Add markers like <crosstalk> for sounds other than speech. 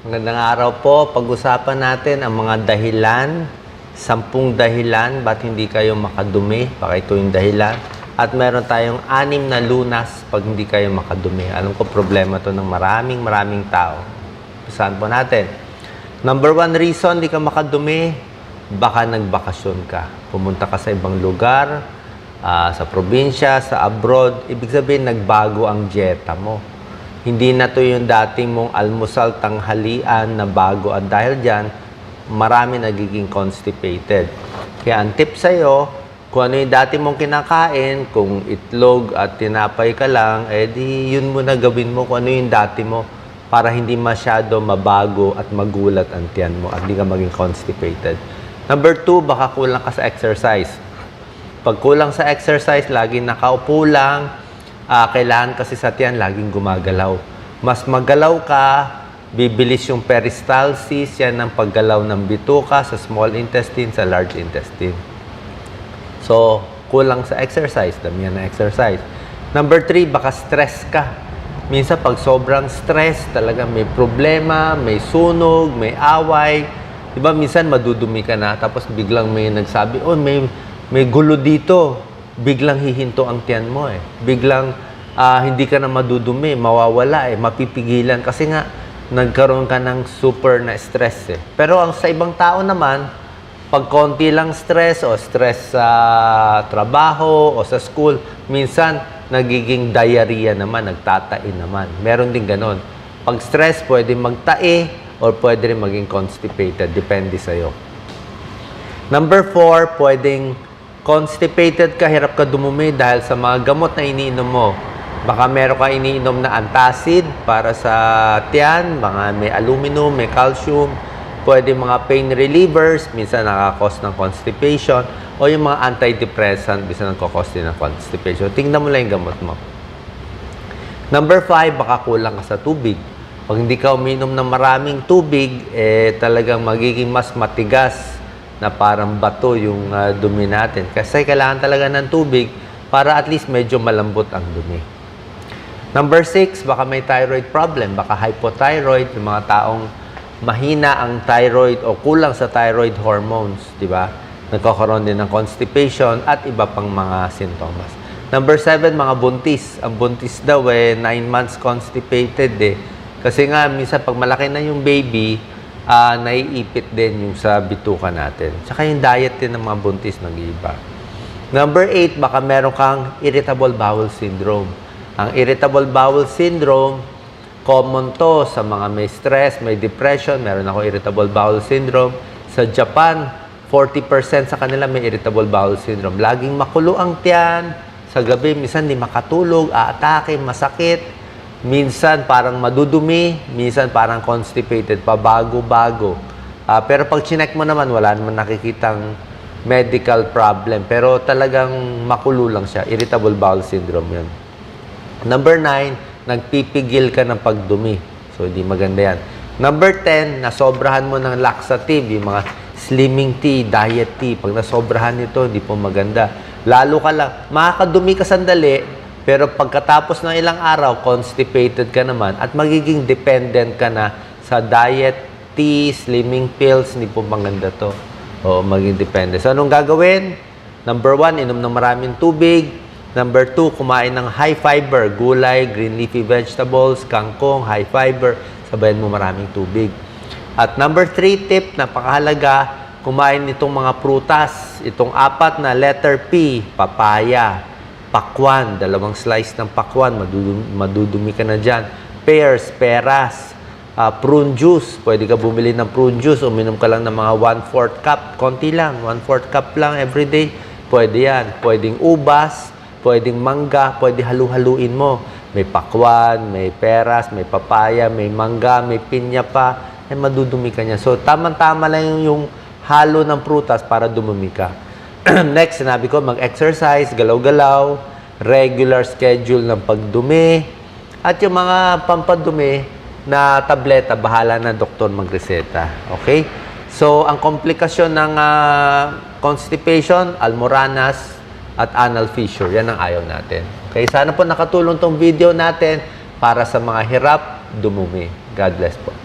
Magandang araw po. Pag-usapan natin ang mga dahilan, sampung dahilan ba't hindi kayo makadumi. Baka ito yung dahilan. At meron tayong anim na lunas pag hindi kayo makadumi. Alam ko problema to ng maraming maraming tao. Saan po natin? Number one reason hindi ka makadumi, baka nagbakasyon ka. Pumunta ka sa ibang lugar, ah, sa probinsya, sa abroad. Ibig sabihin, nagbago ang dieta mo. Hindi na to yung dating mong almusal tanghalian na bago at dahil dyan, marami nagiging constipated. Kaya ang tip sa'yo, kung ano yung dati mong kinakain, kung itlog at tinapay ka lang, eh di yun mo na gawin mo kung ano yung dati mo para hindi masyado mabago at magulat ang tiyan mo at hindi ka maging constipated. Number two, baka kulang ka sa exercise. Pag kulang sa exercise, laging nakaupo lang, ah, kailangan kasi sa tiyan laging gumagalaw. Mas magalaw ka, bibilis yung peristalsis, yan ang paggalaw ng bituka sa small intestine, sa large intestine. So, kulang sa exercise, damihan na exercise. Number three, baka stress ka. Minsan pag sobrang stress, talaga may problema, may sunog, may away. Diba, minsan madudumi ka na, tapos biglang may nagsabi, oh, may, may gulo dito. Biglang hihinto ang tiyan mo eh. Biglang ah, hindi ka na madudumi, mawawala eh, mapipigilan. Kasi nga, nagkaroon ka ng super na stress eh. Pero ang sa ibang tao naman, pag konti lang stress o stress sa trabaho o sa school, minsan nagiging diarrhea naman, nagtatain naman. Meron din ganon. Pag stress, pwede magtae or pwede rin maging constipated. Depende sa'yo. Number four, pwedeng constipated ka, hirap ka dumumi dahil sa mga gamot na iniinom mo. Baka meron ka iniinom na antacid para sa tiyan, mga may aluminum, may calcium, pwede mga pain relievers, minsan nakakos ng constipation, o yung mga antidepressant, minsan nagkakos din ng constipation. Tingnan mo lang yung gamot mo. Number five, baka kulang ka sa tubig. Pag hindi ka uminom ng maraming tubig, eh talagang magiging mas matigas na parang bato yung ah, dumi natin. Kasi kailangan talaga ng tubig para at least medyo malambot ang dumi. Number six, baka may thyroid problem. Baka hypothyroid, yung mga taong mahina ang thyroid o kulang sa thyroid hormones, di ba? Nagkakaroon din ng constipation at iba pang mga sintomas. Number seven, mga buntis. Ang buntis daw eh, nine months constipated eh. Kasi nga, minsan pag malaki na yung baby, ah naiipit din yung sa bituka natin. Tsaka yung diet din ng mga buntis nag-iiba. Number eight, baka meron kang irritable bowel syndrome. Ang irritable bowel syndrome, common to sa mga may stress, may depression, meron ako irritable bowel syndrome. Sa Japan, 40% sa kanila may irritable bowel syndrome. Laging makulo ang tiyan. Sa gabi, minsan di makatulog, aatake, masakit. Minsan parang madudumi, minsan parang constipated, pabago-bago. Ah, pero pag chinek mo naman, wala naman nakikitang medical problem. Pero talagang makulo lang siya. Irritable bowel syndrome yun. Number nine, nagpipigil ka ng pagdumi. So, hindi maganda yan. Number 10, nasobrahan mo ng laxative, yung mga slimming tea, diet tea. Pag nasobrahan nito, hindi po maganda. Lalo ka lang, makakadumi ka sandali, pero pagkatapos ng ilang araw, constipated ka naman at magiging dependent ka na sa diet tea, slimming pills, hindi po maganda to. O, maging dependent. So, anong gagawin? Number one, inom ng maraming tubig. Number two, kumain ng high fiber, gulay, green leafy vegetables, kangkong, high fiber. Sabayan mo maraming tubig. At number three tip, napakahalaga, kumain nitong mga prutas. Itong apat na letter P, papaya, pakwan, dalawang slice ng pakwan, madudumi, madudumi ka na dyan. Pears, peras, ah, prune juice. Pwede ka bumili ng prune juice, uminom ka lang ng mga 1-4 cup. Konti lang, 1-4 cup lang every day. Pwede yan. Pwedeng ubas, pwedeng mangga, pwede halu-haluin mo. May pakwan, may peras, may papaya, may mangga, may pinya pa. Eh, madudumi ka niya. So, tamang-tama lang yung, yung halo ng prutas para dumumi ka. <clears throat> Next, sinabi ko, mag-exercise, galaw-galaw, regular schedule ng pagdumi, at yung mga pampadumi na tableta, bahala na doktor magreseta. Okay? So, ang komplikasyon ng ah, constipation, almoranas, at anal fissure. Yan ang ayaw natin. Okay? Sana po nakatulong tong video natin para sa mga hirap dumumi. God bless po.